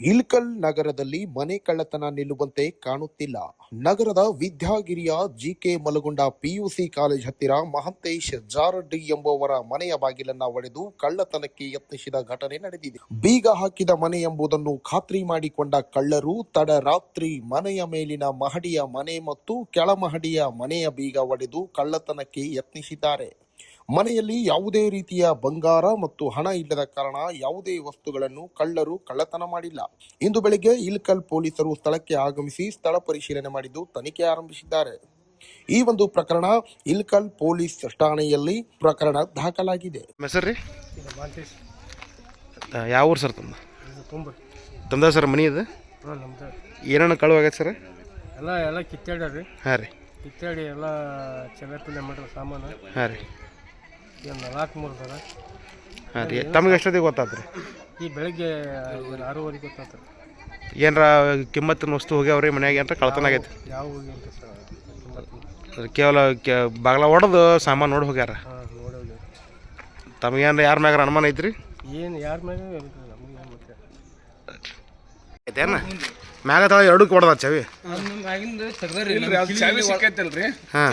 ಇಲ್ಕಲ್ ನಗರದಲ್ಲಿ ಮನೆ ಕಳ್ಳತನ ನಿಲ್ಲುವಂತೆ ಕಾಣುತ್ತಿಲ್ಲ. ನಗರದ ವಿದ್ಯಾಗಿರಿಯ ಜಿಕೆ ಮಲಗುಂಡ ಪಿಯುಸಿ ಕಾಲೇಜ್ ಹತ್ತಿರ ಮಹಂತೇಶ್ ಜಾರಡ್ಡಿ ಎಂಬುವರ ಮನೆಯ ಬಾಗಿಲನ್ನ ಒಡೆದು ಕಳ್ಳತನಕ್ಕೆ ಯತ್ನಿಸಿದ ಘಟನೆ ನಡೆದಿದೆ. ಬೀಗ ಹಾಕಿದ ಮನೆ ಎಂಬುದನ್ನು ಖಾತ್ರಿ ಮಾಡಿಕೊಂಡ ಕಳ್ಳರು ತಡರಾತ್ರಿ ಮನೆಯ ಮೇಲಿನ ಮಹಡಿಯ ಮನೆ ಮತ್ತು ಕೆಳಮಹಡಿಯ ಮನೆಯ ಬೀಗ ಒಡೆದು ಕಳ್ಳತನಕ್ಕೆ ಯತ್ನಿಸಿದ್ದಾರೆ. ಮನೆಯಲ್ಲಿ ಯಾವುದೇ ರೀತಿಯ ಬಂಗಾರ ಮತ್ತು ಹಣ ಇಲ್ಲದ ಕಾರಣ ಯಾವುದೇ ವಸ್ತುಗಳನ್ನು ಕಳ್ಳರು ಕಳ್ಳತನ ಮಾಡಿಲ್ಲ. ಇಂದು ಬೆಳಿಗ್ಗೆ ಇಲ್ಕಲ್ ಪೊಲೀಸರು ಸ್ಥಳಕ್ಕೆ ಆಗಮಿಸಿ ಸ್ಥಳ ಪರಿಶೀಲನೆ ಮಾಡಿದ್ದು ತನಿಖೆ ಆರಂಭಿಸಿದ್ದಾರೆ. ಈ ಒಂದು ಪ್ರಕರಣ ಇಲ್ಕಲ್ ಪೊಲೀಸ್ ಠಾಣೆಯಲ್ಲಿ ಪ್ರಕರಣ ದಾಖಲಾಗಿದೆ. ಸರ್ ಹೆಸರು ರೀ? ಇದು ಮಾಂತೇಶ್ ಯಾವ ಊರು ಸರ್ ತಮ್ಮ ತುಂಬ. ಸರ್ ಮನಿ ಅದ ಹಾಂ ನಮ್ದು. ಏನನ್ನ ಕಳುವು ಸರ್? ಎಲ್ಲ ಎಲ್ಲ ಕಿತ್ತಾಡ್ಯಾರ ರೀ ಹಾಂ ರೀ. ಕಿತ್ತಾಡಿ ಎಲ್ಲ ಚೆನ್ನಾಗಿ ಮಾಡಿರೋ ಮಾಡ್ರಿ ಸಾಮಾನು. ಹಾಂ ರೀ. ಏನು ನಾಲ್ಕು ಮೂರು ಅದಾರ ಹಾಂ ರೀ. ತಮಗೆ ಎಷ್ಟೊತ್ತಿಗೆ ಗೊತ್ತಾತು ರೀ ಈ ಬೆಳಗ್ಗೆ ಒಂದು ಆರೂವರೆಗೆ ಗೊತ್ತಾಯ್ತು ಏನರ ಕಿಮ್ಮತ್ತಿನ ವಸ್ತು ಹೋಗ್ಯಾವ್ರಿ ಮನ್ಯಾಗ ಏನಾರ ಕಳ್ತನ ಆಗೈತಿ. ಯಾವ ಹೋಗಿ ಅಂತ ಸರ್ ತುಂಬ ಅದು ಕೇವಲ ಕೆ ಬಾಗ್ಲ ಹೊಡೆದು ಸಾಮಾನು ನೋಡಿ ಹೋಗ್ಯಾರ. ಹಾಂ ನೋಡೋಲ್ಲ ತಮಗೇನು ಯಾರ ಮ್ಯಾಗ ಅನುಮಾನ ಐತ್ರಿ? ಏನು ಯಾರ ಮ್ಯಾಗ ಇಲ್ರಿ ನಮಗೆ ಮತ್ತೆ ಐತೇನ? ಮ್ಯಾಗ ತಳ ಎರಡಕ್ಕೆ ಹೊಡೆದ ಚಾವಿ. ಚಾವಿ ಸಿಕ್ಕೈತಲ್ರಿ. ಹಾಂ